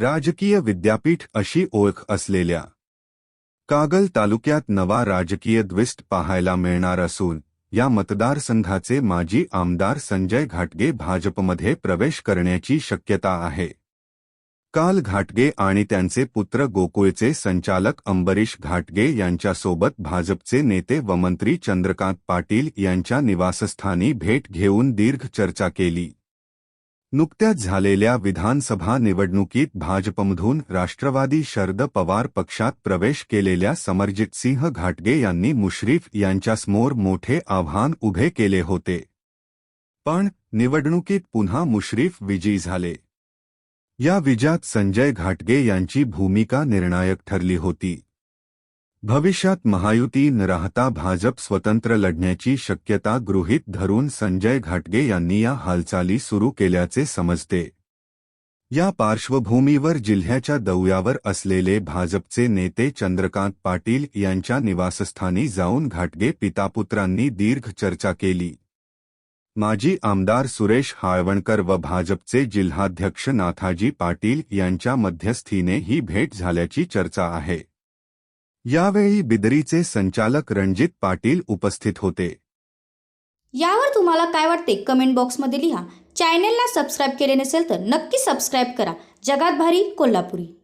राजकीय विद्यापीठ अशी ओळख असलेल्या कागल तालुक्यात नवा राजकीय द्विस्ट पाहायला मिळणार असून या मतदारसंघाचे माजी आमदार संजय घाटगे भाजपमध्ये प्रवेश करण्याची शक्यता आहे. काल घाटगे आणि त्यांचे पुत्र गोकुळचे संचालक अंबरीश घाटगे यांच्यासोबत भाजपचे नेते व मंत्री चंद्रकांत पाटील यांच्या निवासस्थानी भेट घेऊन दीर्घ चर्चा केली. नुकत्याच झालेल्या विधानसभा निवडणुकीत भाजपमधून राष्ट्रवादी शरद पवार पक्षात प्रवेश केलेल्या समरजितसिंह घाटगे यांनी मुश्रीफ यांच्यासमोर मोठे आव्हान उभे केले होते. पण निवडणुकीत पुन्हा मुश्रीफ विजयी झाले. या विजयात संजय घाटगे यांची भूमिका निर्णायक ठरली होती. भविष्यात महायुती न राहता भाजप स्वतंत्र लढण्याची शक्यता गृहीत धरून संजय घाटगे यांनी या हालचाली सुरू केल्याचे समजते. या पार्श्वभूमीवर जिल्ह्याच्या दौऱ्यावर असलेले भाजपचे नेते चंद्रकांत पाटील यांच्या निवासस्थानी जाऊन घाटगे पितापुत्रांनी दीर्घ चर्चा केली. माजी आमदार सुरेश हाळवणकर व भाजपचे जिल्हाध्यक्ष नाथाजी पाटील यांच्या मध्यस्थीने ही भेट झाल्याची चर्चा आहे. यावेळी बिदरीचे संचालक रणजित पाटील उपस्थित होते. यावर तुम्हाला काय वाटते? कमेंट बॉक्समध्ये लिहा. चॅनेलला सबस्क्राईब केले नसेल तर नक्की सबस्क्राईब करा. जगात भारी कोल्हापुरी.